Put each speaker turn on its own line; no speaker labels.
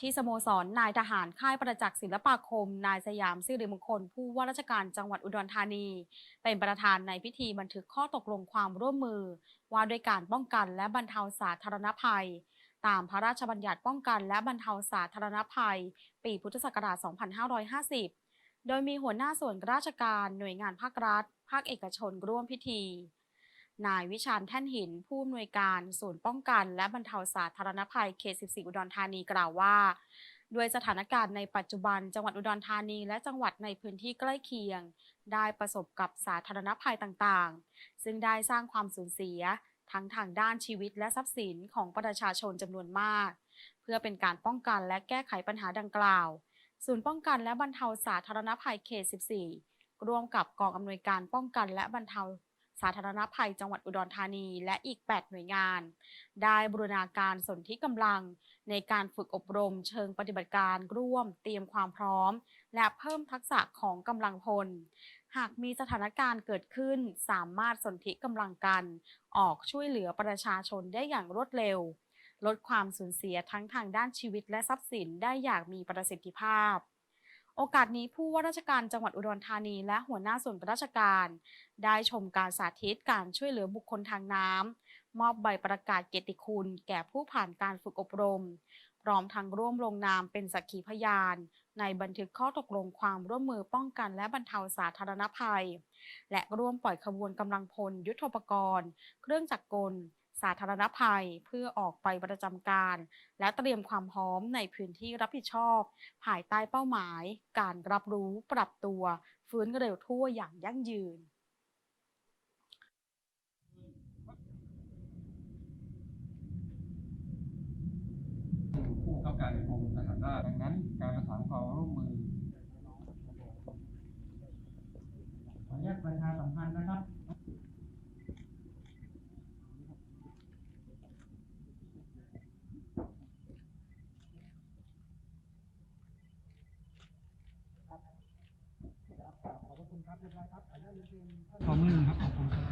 ที่สโมสรนายทหารค่ายประจักษ์ศิลปาคม นายสยามสิริมงคล ผู้ว่าราชการจังหวัดอุดรธานี เป็นประธานในพิธีบันทึกข้อตกลงความร่วมมือ ว่าด้วยการป้องกันและบรรเทาสาธารณภัย ตามพระราชบัญญัติป้องกันและบรรเทาสาธารณภัย ปีพุทธศักราช 2550 โดยมีหัวหน้าส่วนราชการหน่วยงานภาครัฐ ภาคเอกชนร่วมพิธี นายวิชาญแท่นหิน ผู้อำนวยการศูนย์ป้องกัน และบรรเทาสาธารณภัยเขต 14 อุดรธานีกล่าวว่า ด้วยสถานการณ์ในปัจจุบัน จังหวัดอุดรธานีและจังหวัดในพื้นที่ใกล้เคียง ได้ประสบกับสาธารณภัยต่างๆ ซึ่งได้สร้างความสูญเสีย ทั้งทางด้านชีวิตและทรัพย์สินของประชาชนจำนวนมาก เพื่อเป็นการป้องกันและแก้ไขปัญหาดังกล่าว ศูนย์ป้องกันและบรรเทาสาธารณภัยเขต 14 ร่วมกับกองอำนวยการป้องกันและบรรเทา สาธารณภัยจังหวัดอุดรธานีและอีก 8 หน่วยงาน ได้บูรณาการสนธิกำลังในการฝึกอบรมเชิงปฏิบัติการร่วมเตรียมความพร้อม และเพิ่มทักษะของกำลังพล หากมีสถานการณ์เกิดขึ้น สามารถสนธิกำลังกัน ออกช่วยเหลือประชาชนได้อย่างรวดเร็ว ลดความสูญเสียทั้งทางด้านชีวิตและทรัพย์สินได้อย่างมีประสิทธิภาพ โอกาสนี้ผู้ว่าราชการจังหวัดอุดรธานี และหัวหน้าส่วนราชการ ได้ชมการสาธิตการช่วยเหลือบุคคลทางน้ำมอบใบประกาศเกียรติคุณ แก่ผู้ผ่านการฝึกอบรม พร้อมทั้งร่วมลงนามเป็นสักขีพยาน ในบันทึกข้อตกลงความร่วมมือป้องกันและบรรเทาสาธารณภัย และร่วมปล่อยขบวนกำลังพลยุทธปกรณ์ เครื่องจักรกล สาธารณภัยเพื่อออกไปประจำการ และเตรียมความพร้อมในพื้นที่รับผิดชอบ ภายใต้เป้าหมาย การรับรู้ปรับตัว ฟื้นเร็วทั่วอย่างยั่งยืน
ผู้บับการกรมทหารราษฎร์ดังนั้น การประสานความร่วมมือ
อนุญาตประชาสัมพันธ์นะครับ
ขอมือหนึ่งครับขอบคุณครับ